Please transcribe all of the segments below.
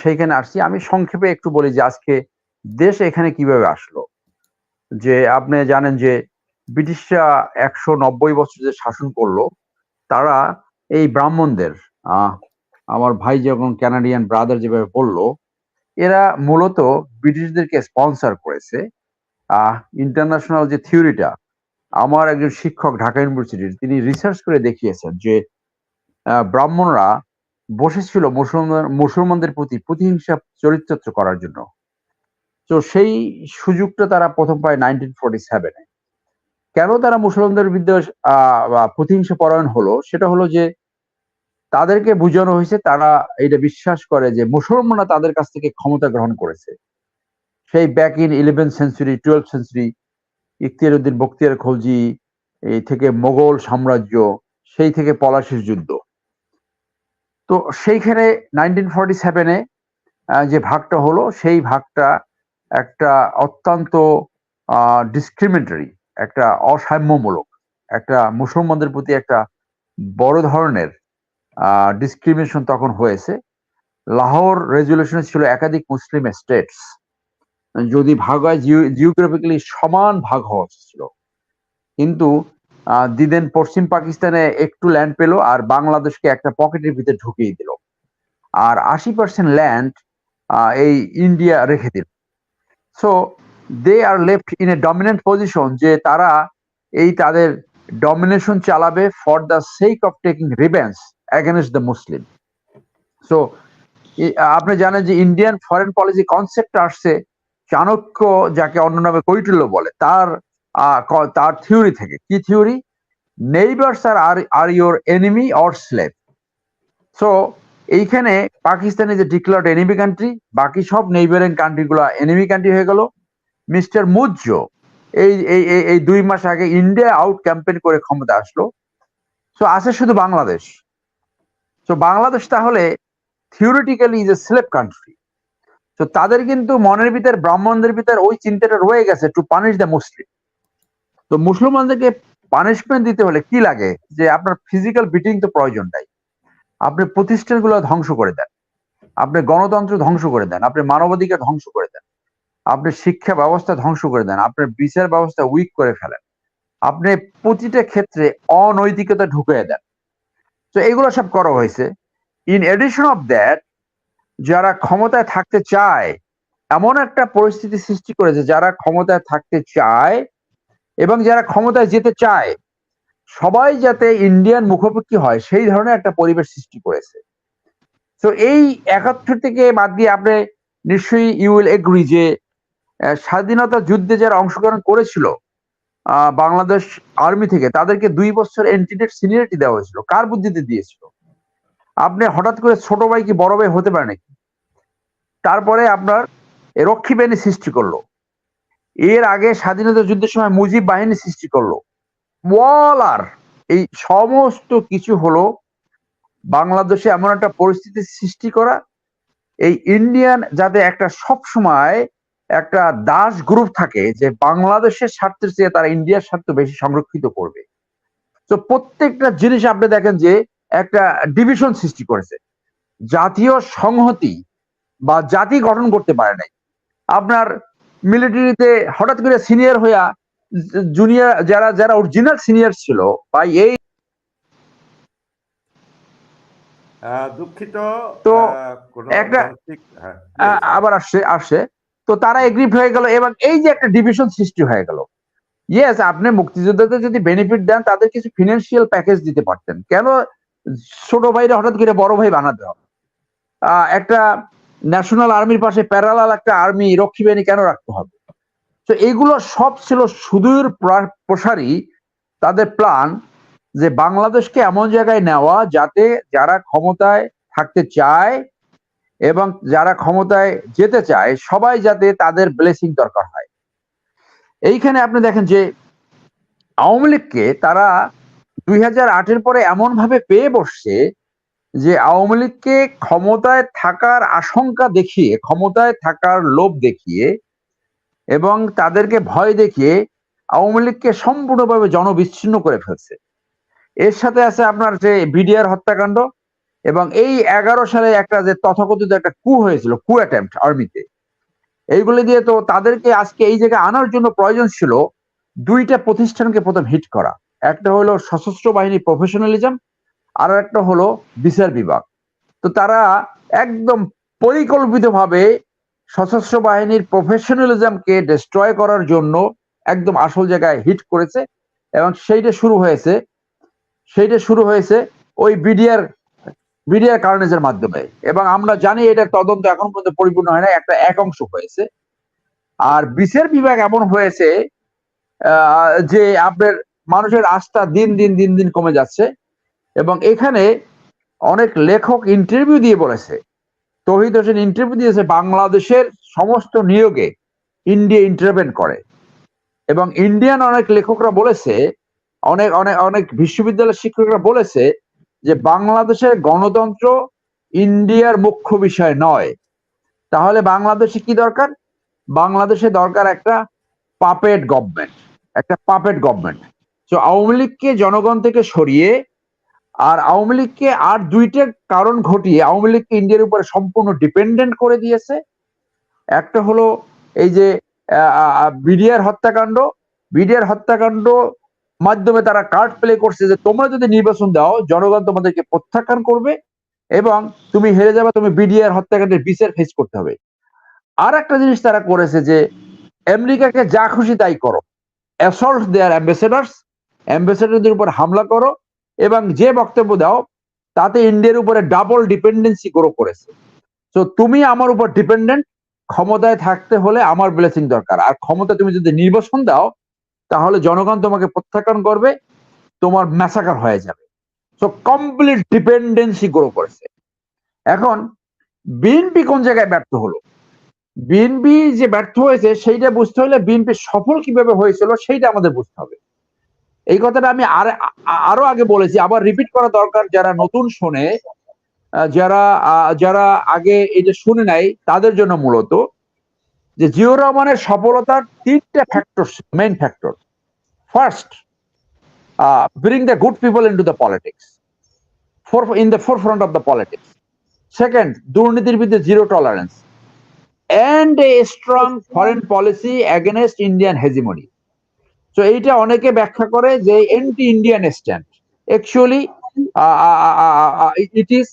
সেইখানে আসছি। আমি সংক্ষেপে একটু বলি যে আজকে দেশ এখানে কীভাবে আসলো। যে আপনি জানেন যে ব্রিটিশরা একশো নব্বই বছর যে শাসন করল, তারা এই ব্রাহ্মণদের আমার ভাই যখন ক্যানাডিয়ান ব্রাদার যেভাবে বলল, এরা মূলত ব্রিটিশদেরকে স্পন্সর করেছে। ইন্টারন্যাশনাল যে থিওরিটা, আমার একজন শিক্ষক ঢাকা ইউনিভার্সিটির, তিনি রিসার্চ করে দেখিয়েছেন যে ব্রাহ্মণরা বসেছিল মুসলমান, মুসলমানদের প্রতি প্রতিহিংসা চরিত্র করার জন্য। তো সেই সুযোগটা তারা প্রথম পায় নাইনটিন ফোর্টি সেভেনে কেন তারা মুসলমানদের বিরুদ্ধে প্রতিহিংসা পরায়ণ হলো? সেটা হলো যে তাদেরকে বোঝানো হয়েছে, তারা এটা বিশ্বাস করে যে মুসলমানরা তাদের কাছ থেকে ক্ষমতা গ্রহণ করেছে। সেই back in eleven century twelve century Ikhtiyar Uddin, Bakhtiyar Khalji, এই থেকে মোগল সাম্রাজ্য, সেই থেকে পলাশির যুদ্ধ। তো সেইখানে নাইনটিন ফর্টি সেভেনে যে ভাগটা হলো, সেই ভাগটা একটা অত্যন্ত ডিসক্রিমিনেটরি একটা অসাম্যমূলক, একটা মুসলমানদের প্রতি একটা বড় ধরনের ডিসক্রিমিনেশন তখন হয়েছে। লাহোর রেজুলেশন ছিল একাধিক মুসলিম স্টেটস যদি ভাগ হয় জিওগ্রাফিক্যালি সমান ভাগ হওয়া ছিল। কিন্তু দিদেন পশ্চিম পাকিস্তানে একটু ল্যান্ড পেল আর বাংলাদেশকে একটা পকেটের ভিতরে ঢুকিয়ে দিল। আর আশি পার্সেন্ট ল্যান্ড এই ইন্ডিয়া রেখে দিল। So they are left in a dominant position যে তারা এই তাদের ডমিনেশন চালাবে for the sake of taking revenge against the Muslim so আপনি জানেন যে ইন্ডিয়ান ফরেন পলিসি কনসেপ্ট আসছে, চাণক্য যাকে অন্য নামে কৈটিল্য বলে, তার তার থিওরি থেকে। কি theory neighbours are are your enemy or slave so এইখানে পাকিস্তানে যে ডিক্লার্ড এনিমি কান্ট্রি বাকি সব নেইবারিং কান্ট্রি গুলা এনিমি কান্ট্রি হয়ে গেল। মিস্টার মুজ্জ, এই এই দুই মাস আগে ইন্ডিয়া আউট ক্যাম্পেন করে ক্ষমতা আসলো। সো আছে শুধু বাংলাদেশ। তো বাংলাদেশ তাহলে theoretically is a slave country তো তাদের কিন্তু মনের ভিতর, ব্রাহ্মণদের ভিতর ওই চিন্তাটা রয়ে গেছে টু পানিশ দ্য মুসলিম তো মুসলমানদেরকে পানিশমেন্ট দিতে হলে কি লাগে? যে আপনার ফিজিক্যাল বিটিং তো প্রয়োজন নাই। আপনি প্রতিষ্ঠানগুলো ধ্বংস করে দেন। আপনি গণতন্ত্র ধ্বংস করে দেন। আপনি মানবাধিকার ধ্বংস করে দেন। আপনি শিক্ষা ব্যবস্থা ধ্বংস করে দেন। আপনার বিচার ব্যবস্থা উইক করে ফেলেন। আপনি প্রতিটা ক্ষেত্রে অনৈতিকতা ঢুকিয়ে দেন। তো এগুলো সব করা হয়েছে। ইন এডিশন অফ দ্যাট যারা ক্ষমতায় থাকতে চায়, এমন একটা পরিস্থিতি সৃষ্টি করেছে, যারা ক্ষমতায় থাকতে চায় এবং যারা ক্ষমতায় যেতে চায়, সবাই যাতে ইন্ডিয়ান মুখোমুখি হয়, সেই ধরনের একটা পরিবেশ সৃষ্টি করেছে। তো এই একাত্তর থেকে বাদ দিয়ে আপনি নিশ্চয়ই ইউ উইল এগ্রি যে স্বাধীনতা যুদ্ধে যারা অংশগ্রহণ করেছিল বাংলাদেশ আর্মি থেকে, তাদেরকে দুই বছর এন্টিডেট সিনিয়রিটি দেওয়া হয়েছিল। কার বুদ্ধিতে দিয়েছিল? আপনি হঠাৎ করে ছোট ভাই কি বড় ভাই হতে পারে নাকি? তারপরে আপনার রক্ষী বাহিনী সৃষ্টি করল। এর আগে স্বাধীনতা যুদ্ধের সময় মুজিব বাহিনী সৃষ্টি করল। ওয়াল আর এই সমস্ত কিছু হলো বাংলাদেশে এমন একটা পরিস্থিতি সৃষ্টি করা। এই ইন্ডিয়ান যাতে একটা সব সময় একটা দাস গ্রুপ থাকে যে বাংলাদেশের স্বার্থের চেয়ে তারা ইন্ডিয়ার স্বার্থ বেশি সংরক্ষিত করবে। তো প্রত্যেকটা জিনিস আপনি দেখেন যে একটা ডিভিশন সৃষ্টি করেছে। জাতীয় সংহতি বা জাতি গঠন করতে পারে নাই। আপনার মিলিটারিতে হঠাৎ করে সিনিয়র হইয়া জুনিয়র যারা যারা অরিজিনাল সিনিয়র ছিল বা এই দুঃখিত। তো একটা- হ্যাঁ, আবার আসছে আসছে। তো তারা এগ্রিভ হয়ে গেল এবং এই যে একটা ডিভিশন সৃষ্টি হয়ে গেল। ইয়েস আপনি মুক্তিযোদ্ধাদের যদি বেনিফিট দেন তাদের কিছু ফিনান্সিয়াল প্যাকেজ দিতে পারতেন। কেন ছোট ভাইরা হঠাৎ করে বড় ভাই বানাতে হবে? একটা ন্যাশনাল আর্মির পাশে প্যারালাল একটা আর্মি রক্ষী বাহিনী কেন রাখতে হবে? তো এইগুলো সব ছিল সুদূর প্রা- প্রসারী তাদের প্ল্যান যে বাংলাদেশকে এমন জায়গায় নেওয়া যাতে যারা ক্ষমতায় থাকতে চায় এবং যারা ক্ষমতায় যেতে চায়, সবাই যাতে তাদের ব্লেসিং দরকার হয়। এইখানে আপনি দেখেন যে আওয়ামী লীগকে তারা দুই হাজার আটের পরে এমন ভাবে পেয়ে বসছে যে আওয়ামী লীগকে ক্ষমতায় থাকার আশঙ্কা দেখিয়ে, ক্ষমতায় থাকার লোভ দেখিয়ে এবং তাদেরকে ভয় দেখিয়ে আওয়ামী লীগকে সম্পূর্ণভাবে জনবিচ্ছিন্ন করে ফেলছে। এর সাথে আছে আপনার যে বিডিআর হত্যাকাণ্ড এবং এই এগারো সালে একটা যে তথাকথিত একটা কু হয়েছিল কু অ্যাটেম্পট আর্মিতে এইগুলো দিয়ে তো তাদেরকে আজকে এই জায়গায় আনার জন্য প্রয়োজন ছিল দুইটা প্রতিষ্ঠানকে প্রথম হিট করা। একটা হলো সশস্ত্র বাহিনী প্রফেশনালিজম আর একটা হলো বিচার বিভাগ। তো তারা একদম পরিকল্পিতভাবে সশস্ত্র বাহিনীর প্রফেশনালিজমকে ডিস্ট্রয় করার জন্য একদম আসল জায়গায় হিট করেছে এবং সেইটা শুরু হয়েছে, সেইটা শুরু হয়েছে ওই বিডিআর বিডিআর কারণেজের মাধ্যমে। এবং আমরা জানি এটা তদন্ত এখন পর্যন্ত পরিপূর্ণ হয় না একটা এক অংশ হয়েছে। আর বিচার বিভাগ এমন হয়েছে যে আপনার মানুষের আস্থা দিন দিন দিন দিন কমে যাচ্ছে। এবং এখানে অনেক লেখক ইন্টারভিউ দিয়ে বলেছে। তহিদ হোসেন ইন্টারভিউ দিয়েছে বাংলাদেশের সমস্ত নিয়োগে ইন্ডিয়া ইন্টারভেন করে। এবং ইন্ডিয়ান অনেক লেখকরা বলেছে, অনেক অনেক অনেক বিশ্ববিদ্যালয়ের শিক্ষকরা বলেছে যে বাংলাদেশের গণতন্ত্র ইন্ডিয়ার মুখ্য বিষয় নয়। তাহলে বাংলাদেশে কি দরকার? বাংলাদেশে দরকার একটা পাপেট গভর্নমেন্ট একটা পাপেট গভর্নমেন্ট তো আওয়ামী লীগকে জনগণ থেকে সরিয়ে আর আওয়ামী লীগকে আর দুইটা কারণ ঘটিয়ে আওয়ামী লীগকে ইন্ডিয়ার উপরে সম্পূর্ণ ডিপেন্ডেন্ট করে দিয়েছে। একটা হলো এই যে বিডিআর হত্যাকাণ্ড। বিডিআর হত্যাকাণ্ড মাধ্যমে তারা কার্ড প্লে করছে যে, তোমরা যদি নির্বাচন দাও, জনগণ তোমাদেরকে প্রত্যাখ্যান করবে এবং তুমি হেরে যাবে, তুমি বিডিআর হত্যাকাণ্ডের বিচার ফেস করতে হবে। আর একটা জিনিস তারা করেছে যে, আমেরিকাকে যা খুশি তাই করো। অ্যাসল্ট দেয়ার অ্যাম্বাসেডার্স অ্যাম্বাসেডারদের উপর হামলা করো এবং যে বক্তব্য দাও, তাতে ইন্ডিয়ার উপরে ডাবল ডিপেন্ডেন্সি গ্রো করেছে। তো তুমি আমার উপর ডিপেন্ডেন্ট ক্ষমতায় থাকতে হলে আমার ব্লেসিং দরকার। আর ক্ষমতা তুমি যদি নির্বাচন দাও, তাহলে জনগণ তোমাকে প্রত্যাখ্যান করবে, তোমার ম্যাসাকার হয়ে যাবে। সো কমপ্লিট ডিপেন্ডেন্সি গ্রো করেছে। এখন বিএনপি কোন জায়গায় ব্যর্থ হলো? বিএনপি যে ব্যর্থ হয়েছে, সেইটা বুঝতে হলে বিএনপি সফল কীভাবে হয়েছিল, সেইটা আমাদের বুঝতে হবে। এই কথাটা আমি আর আরও আগে বলেছি, আবার রিপিট করা দরকার যারা নতুন শোনে যারা যারা আগে এটা শুনে নাই, তাদের জন্য মূলত যে জিও রহমানের সফলতার তিনটা factor main factor first bring the good people into the politics for in the forefront of the politics second দুর্নীতির বিরুদ্ধে zero tolerance and a strong foreign policy against Indian hegemony তো এইটা অনেকে ব্যাখ্যা করে যে anti Indian stand actually it is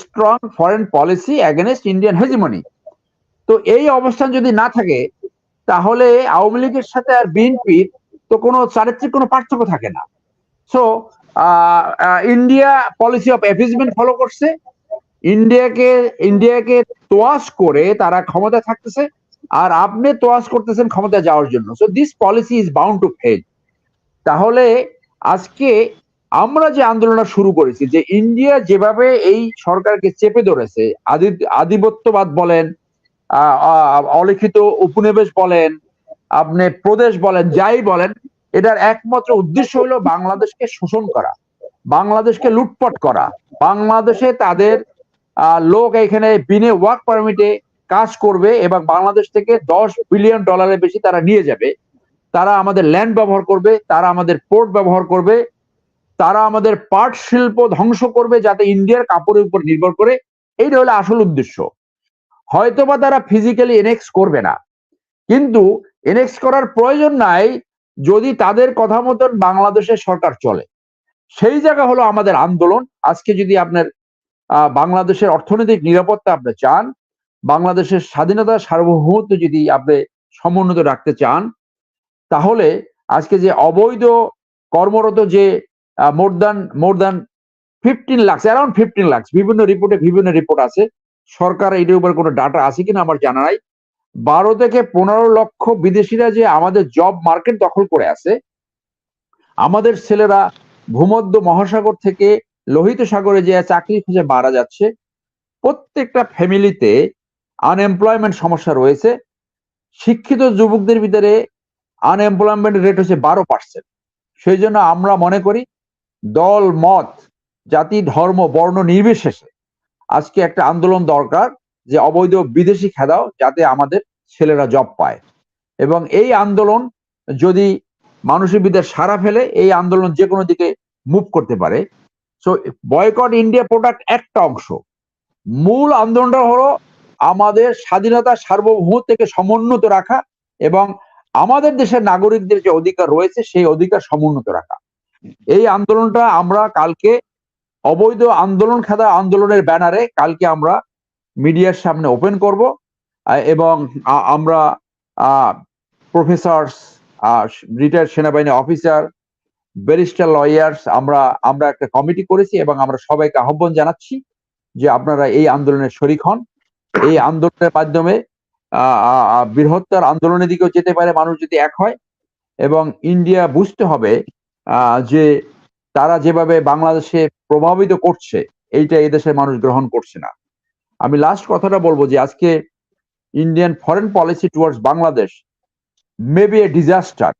strong foreign policy against Indian hegemony তো এই অবস্থান যদি না থাকে, তাহলে আওয়ামী লীগের সাথে আর বিএনপির তো কোনো চারিত্রিক কোনো পার্থক্য থাকে না। So India policy of appeasement follow করছে। ইন্ডিয়াকে ইন্ডিয়াকে তোয়াশ করে তারা ক্ষমতা থাকতেছে। আর আপনি তোয়াশ করতেছেন ক্ষমতা যাওয়ার জন্য। So this policy is bound to fail তাহলে আজকে আমরা যে আন্দোলনটা শুরু করেছি, যে ইন্ডিয়া যেভাবে এই সরকারকে চেপে ধরেছে, আদি, আধিপত্যবাদ বলেন অলিখিত উপনিবেশ বলেন, আপনি প্রদেশ বলেন, যাই বলেন, এটার একমাত্র উদ্দেশ্য হলো বাংলাদেশকে শোষণ করা, বাংলাদেশকে লুটপাট করা। বাংলাদেশে তাদের লোক এখানে বিনে ওয়ার্ক পারমিটে কাজ করবে এবং বাংলাদেশ থেকে দশ বিলিয়ন ডলারের বেশি তারা নিয়ে যাবে। তারা আমাদের ল্যান্ড ব্যবহার করবে, তারা আমাদের পোর্ট ব্যবহার করবে, তারা আমাদের পাট শিল্প ধ্বংস করবে যাতে ইন্ডিয়ার কাপড়ের উপর নির্ভর করে। এইটা হলো আসল উদ্দেশ্য। হয়তোবা তারা ফিজিক্যালি এনএক্স করবে না। কিন্তু এনএক্স করার প্রয়োজন নাই যদি তাদের কথা মতন বাংলাদেশের সরকার চলে। সেই জায়গা হলো আমাদের আন্দোলন। আজকে যদি আপনার বাংলাদেশের অর্থনৈতিক নিরাপত্তা আপনি চান বাংলাদেশের স্বাধীনতা সার্বভৌমত্ব যদি আপনি সমুন্নত রাখতে চান, তাহলে আজকে যে অবৈধ কর্মরত যে more than more than fifteen lakh around fifteen lakh বিভিন্ন রিপোর্টে বিভিন্ন রিপোর্ট আছে, সরকার এটার উপর কোনো ডাটা আছে কিনা আমার জানা নাই। বারো থেকে পনেরো লক্ষ বিদেশিরা যে আমাদের জব মার্কেট দখল করে আছে, আমাদের ছেলেরা ভূমধ্য মহাসাগর থেকে লোহিত সাগরে যে চাকরি খুঁজে মারা যাচ্ছে, প্রত্যেকটা ফ্যামিলিতে আনএমপ্লয়মেন্ট সমস্যা রয়েছে, শিক্ষিত যুবকদের ভিতরে আনএমপ্লয়মেন্ট রেট হচ্ছে বারো পার্সেন্ট সেই জন্য আমরা মনে করি দল, মত, জাতি, ধর্ম, বর্ণ নির্বিশেষে আজকে একটা আন্দোলন দরকার যে অবৈধ বিদেশি খেদাও যাতে আমাদের ছেলেরা জব পায়। এবং এই আন্দোলন যদি মানুষের ভিতরে সারা ফেলে, এই আন্দোলন যে কোনো দিকে মুভ করতে পারে। সো বয়কট ইন্ডিয়া প্রোডাক্ট একটা অংশ। মূল আন্দোলনটা হলো আমাদের স্বাধীনতা সার্বভৌম থেকে সমুন্নত রাখা এবং আমাদের দেশের নাগরিকদের যে অধিকার রয়েছে, সেই অধিকার সমুন্নত রাখা। এই আন্দোলনটা আমরা কালকে অবৈধ আন্দোলন খাতা আন্দোলনের ব্যানারে কালকে আমরা মিডিয়ার সামনে ওপেন করব এবং আমরা প্রফেসর রিটায়ার্ড সেনাবাহিনী অফিসার, ব্যারিস্টার লয়ার্স, আমরা আমরা একটা কমিটি করেছি এবং আমরা সবাইকে আহ্বান জানাচ্ছি যে আপনারা এই আন্দোলনের শরিক হন। এই আন্দোলনের মাধ্যমে বৃহত্তর আন্দোলনের দিকেও যেতে পারে মানুষ যদি এক হয় এবং ইন্ডিয়া বুঝতে হবে যে তারা যেভাবে বাংলাদেশে প্রভাবিত করছে, এইটা এদেশের মানুষ গ্রহণ করছে না। আমি লাস্ট কথাটা বলব যে আজকে Indian foreign policy towards Bangladesh may be a disaster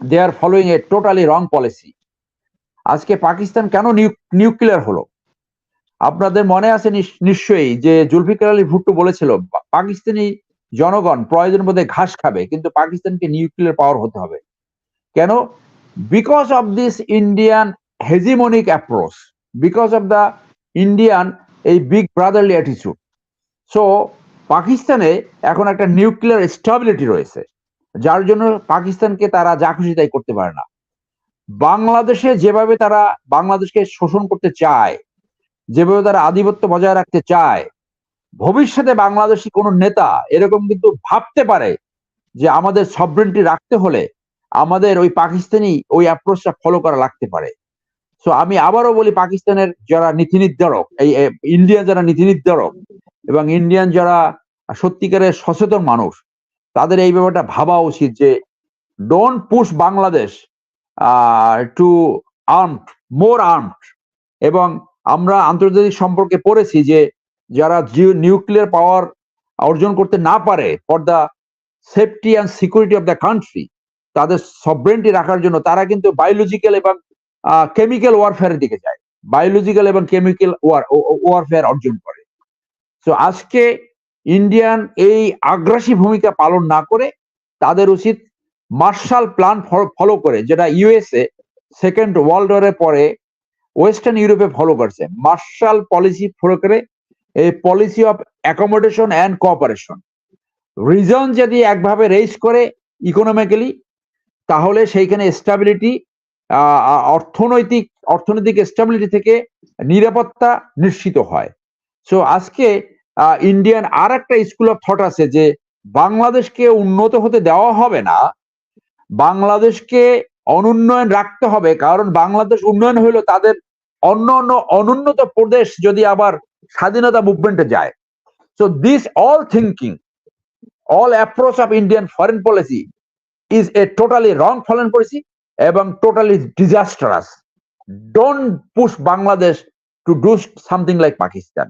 they are following a totally wrong policy আজকে পাকিস্তান কেন নিউক্লিয়ার হলো? আপনাদের মনে আছে নিশ- নিশ্চয়ই যে জুলফিকার আলী ভুট্টো বলেছিল পাকিস্তানি জনগণ প্রয়োজন বোধে ঘাস খাবে, কিন্তু পাকিস্তানকে নিউক্লিয়ার পাওয়ার হতে হবে। কেন? Because of this Indian hegemonic approach because of the Indian এই বিগ ব্রাদারলি অ্যাটিচিউড সো পাকিস্তানে এখন একটা নিউক্লিয়ার স্টেবিলিটি রয়েছে, যার জন্য পাকিস্তানকে তারা যা খুশি তাই করতে পারে না। বাংলাদেশে যেভাবে তারা বাংলাদেশকে শোষণ করতে চায় যেভাবে তারা আধিপত্য বজায় রাখতে চায়, ভবিষ্যতে বাংলাদেশি কোনো নেতা এরকম কিন্তু ভাবতে পারে যে আমাদের সবরেন্টি রাখতে হলে আমাদের ওই পাকিস্তানি ওই অ্যাপ্রোচটা ফলো করা লাগতে পারে। সো আমি আবারও বলি পাকিস্তানের যারা নীতি নির্ধারক, এই ইন্ডিয়ান যারা নীতি নির্ধারক এবং ইন্ডিয়ান যারা সত্যিকারের সচেতন মানুষ, তাদের এই ব্যাপারটা ভাবা উচিত যে don't push Bangladesh to armed more armed এবং আমরা আন্তর্জাতিক সম্পর্কে পড়েছি যে যারা নিউক্লিয়ার পাওয়ার অর্জন করতে না পারে for the safety and security of the country তাদের সবরেন্টি রাখার জন্য তারা কিন্তু বায়োলজিক্যাল এবং কেমিক্যাল ওয়ারফেয়ারের দিকে যায়। বায়োলজিক্যাল এবং কেমিক্যাল ওয়ার ওয়ারফেয়ার অর্জন করে। তো আজকে ইন্ডিয়ান এই আগ্রাসী ভূমিকা পালন না করে তাদের উচিত মার্শাল প্ল্যান ফলো করে, যেটা ইউএসএ সেকেন্ড ওয়ার্ল্ড ওয়ারের পরে ওয়েস্টার্ন ইউরোপে ফলো করছে। মার্শাল পলিসি ফলো করে এই policy of accommodation and cooperation reason যদি একভাবে রেজ করে ইকোনমিক্যালি তাহলে সেইখানে স্টেবিলিটি অর্থনৈতিক অর্থনৈতিক স্টেবিলিটি থেকে নিরাপত্তা নিশ্চিত হয়। সো আজকে ইন্ডিয়ান আর একটা স্কুল অফ থট আছে যে বাংলাদেশকে উন্নত হতে দেওয়া হবে না, বাংলাদেশকে অনুন্নয়ন রাখতে হবে। কারণ বাংলাদেশ উন্নয়ন হইল তাদের অন্য অন্য অনুন্নত প্রদেশ যদি আবার স্বাধীনতা মুভমেন্টে যায়। So this all thinking all approach of Indian foreign policy is a totally wrong foreign policy এবং totally disastrous don't push Bangladesh to do something like Pakistan